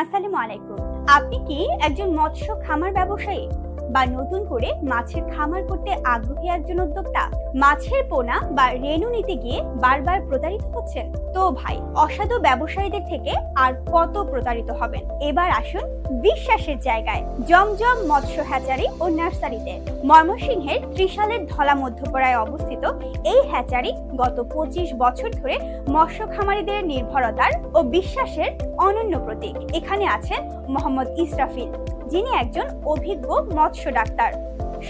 আসসালামু আলাইকুম। আপনি কি একজন মৎস্য খামার ব্যবসায়ী? বা নতুন করে মাছের খামার করতে আগ্রহী একজন উদ্যোক্তা, মাছের পোনা বা রেণু নিতে গিয়ে বারবার প্রতারিত হচ্ছেন। তো ভাই, অসাধু ব্যবসায়ীদের থেকে আর কত প্রতারিত হবেন? এবার আসুন বিশ্বাসের জায়গায়, জমজম মৎস্য হ্যাচারি ও নার্সারিতে। ময়মনসিংহের ত্রিশালের ধলা মধ্যপাড়ায় অবস্থিত এই হ্যাচারি গত পঁচিশ বছর ধরে মৎস্য খামারিদের নির্ভরতার ও বিশ্বাসের অনন্য প্রতীক। এখানে আছেন মোহাম্মদ ইসরাফিল, যিনি একজন অভিজ্ঞ মৎস্য ডাক্তার।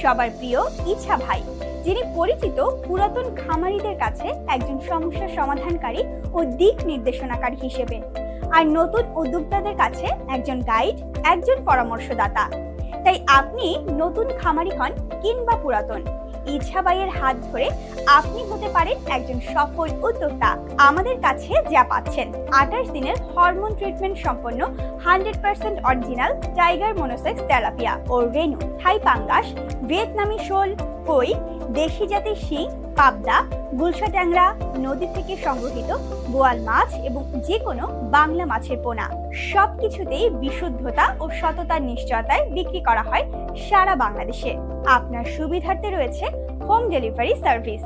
সবার প্রিয় ইচ্ছা ভাই, যিনি পরিচিত পুরাতন খামারিদের কাছে একজন সমস্যা সমাধানকারী ও দিক নির্দেশনাকারী হিসেবে। আর নতুন উদ্যোক্তাদের কাছে একজন গাইড, একজন পরামর্শদাতা। তাই আপনি নতুন খামারি হন কিংবা পুরাতন ইচ্ছা ভাইয়ের হাত ধরে আপনি হতে পারেন একজন সফল উদ্যোক্তা আমাদের কাছে যা পাচ্ছেন। আঠাশ দিনের হরমোন ট্রিটমেন্ট সম্পন্ন hundred percent original tiger monosex tilapia ও রেনু থাই পাঙ্গাস, ভিয়েতনামি শোল, কই, দেশি জাতির শিং পাবদা গুলশা ট্যাংরা নদী থেকে সংগ্রহিত বোয়াল মাছ এবং যে কোনো বাংলা মাছের পোনা। সবকিছুতেই বিশুদ্ধতা ও সততার নিশ্চয়তায় বিক্রি করা হয় সারা বাংলাদেশে। আপনার সুবিধার্থে রয়েছে হোম ডেলিভারি সার্ভিস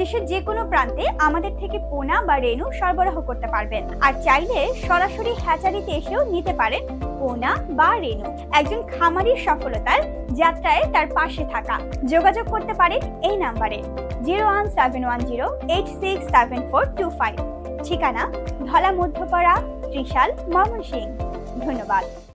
দেশের যে কোনো প্রান্তে আমাদের থেকে পোনা বা রেনু সরবরাহ করতে পারবেন। আর চাইলে সরাসরি হ্যাচারিতে এসেও নিতে পারেন পোনা বা রেনু একজন খামারির সফলতার যাত্রায় তার পাশে থাকা। যোগাযোগ করতে পারেন এই নাম্বারে। Zero one seven one zero eight six seven four two five. ঠিকানা ধলা মধ্যপাড়া, ত্রিশাল, ময়মনসিংহ। ধন্যবাদ।